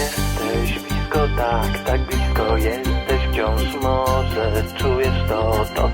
Jesteś blisko, tak, tak blisko Jesteś wciąż może. Czujesz to, to